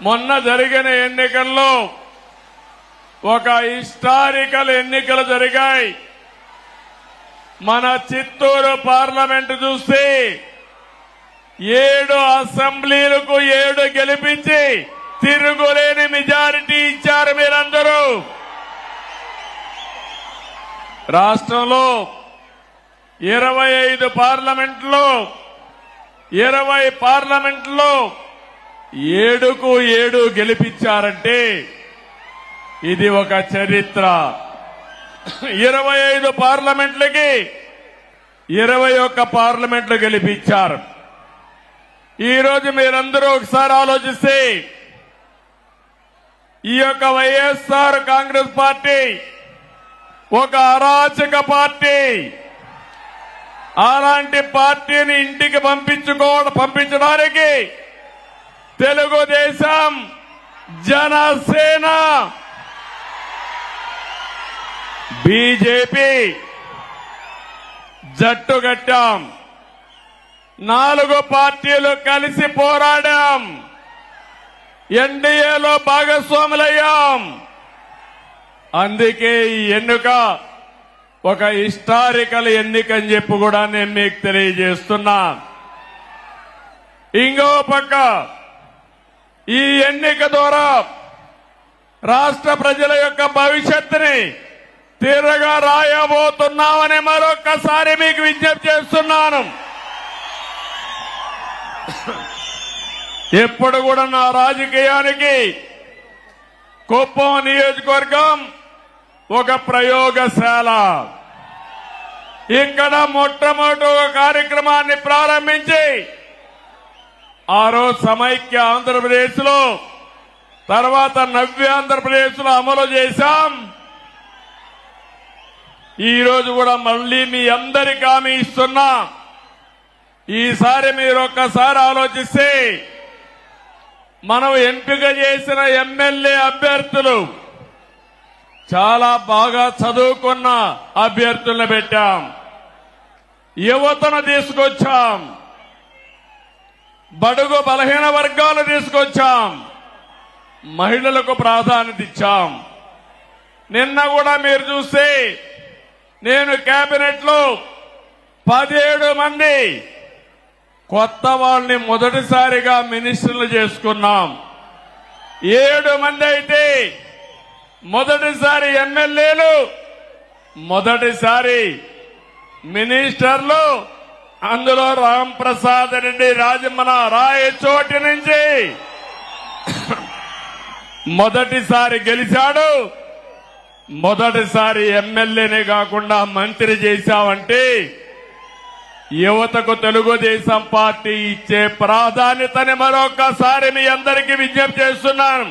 మొన్న జరిగిన ఎన్నికల్లో ఒక హిస్టారికల్ ఎన్నికలు జరిగాయి. మన చిత్తూరు పార్లమెంటు చూస్తే ఏడు అసెంబ్లీలకు ఏడు గెలిపించి తిరుగులేని మెజారిటీ ఇచ్చారు మీరందరూ. రాష్ట్రంలో ఇరవై ఐదు పార్లమెంట్లో ఇరవై పార్లమెంట్లో ఏడుకు ఏడు గెలిపించారంటే ఇది ఒక చరిత్ర. ఇరవై ఐదు పార్లమెంట్లకి ఇరవై ఒక్క పార్లమెంట్లు గెలిపించారు. ఈరోజు మీరందరూ ఒకసారి ఆలోచిస్తే ఈ యొక్క వైఎస్ఆర్ కాంగ్రెస్ పార్టీ ఒక అరాచక పార్టీ. అలాంటి పార్టీని ఇంటికి పంపించుకో పంపించడానికి తెలుగుదేశం జనసేన. బీజేపీ జట్టుగట్టాం నాలుగు పార్టీలు కలిసి పోరాడాం. ఎన్డీఏలో భాగస్వాములయ్యాం. అందుకే ఈ ఎన్నిక ఒక హిస్టారికల్ ఎన్నిక అని చెప్పి కూడా నేను మీకు తెలియజేస్తున్నా. ఇంకో పక్క ఈ ఎన్నిక ద్వారా రాష్ట్ర ప్రజల యొక్క భవిష్యత్తుని తీరగా రాయబోతున్నామని మరొకసారి మీకు విజ్ఞప్తి చేస్తున్నాను. ఎప్పుడు కూడా నా రాజకీయానికి కుప్పం నియోజకవర్గం ఒక ప్రయోగశాల. ఇక్కడ మొట్టమొదటి ఒక కార్యక్రమాన్ని ప్రారంభించి ఆ రోజు సమైక్య ఆంధ్రప్రదేశ్లో తర్వాత నవ్య ఆంధ్రప్రదేశ్లో అమలు చేశాం. ఈ రోజు కూడా మళ్ళీ మీ అందరికి హామీ ఇస్తున్నా. ఈసారి మీరు ఒక్కసారి ఆలోచిస్తే మనం ఎంపిక చేసిన ఎమ్మెల్యే అభ్యర్థులు చాలా బాగా చదువుకున్న అభ్యర్థులను పెట్టాం. యువతను తీసుకొచ్చాం. బడుగు బలహీన వర్గాలు తీసుకొచ్చాం. మహిళలకు ప్రాధాన్యత ఇచ్చాం. నిన్న కూడా మీరు చూస్తే నేను కేబినెట్లో పదిహేడు మంది కొత్త వాళ్ళని మొదటిసారిగా మినిస్టర్లు చేసుకున్నాం. ఏడు మంది అయితే మొదటిసారి ఎమ్మెల్యేలు మొదటిసారి మినిస్టర్లు అందులో రామ్ ప్రసాద్ రెడ్డి రాజమన రాయచోటి నుంచి మొదటిసారి గెలిచాడు. మొదటిసారి ఎమ్మెల్యేనే కాకుండా మంత్రి చేశావంటే యువతకు తెలుగుదేశం పార్టీ ఇచ్చే ప్రాధాన్యతని మరొకసారి మీ అందరికీ విజ్ఞప్తి చేస్తున్నాను.